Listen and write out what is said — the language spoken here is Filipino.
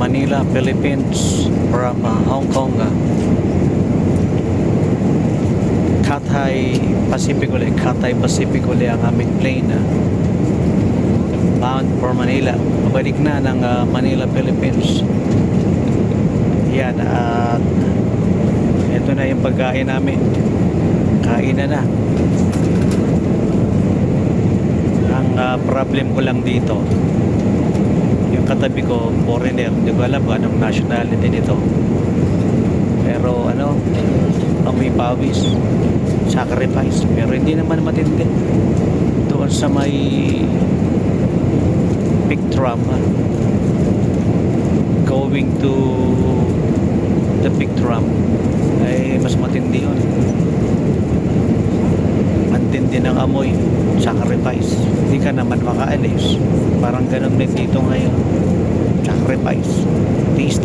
Manila, Philippines from uh, Hong Kong. Uh, Cathay Pacific uli, Cathay Pacific uli ang aming plane. Uh, bound for Manila. Pabalik na ng uh, Manila, Philippines. Yan at ito na yung pagkain namin. Kain na na. Ang uh, problem ko lang dito, katabi ko, foreigner. Hindi ko alam anong nationality nito. Pero ano, amoy pawis, sacrifice. Pero hindi naman matindi. Doon sa may Pictram, going to the Pictram, ay mas matindi yun. Matindi ng amoy, sacrifice. Hindi ka naman makaalis. Parang ganun din dito ngayon. Sacrifice. Taste,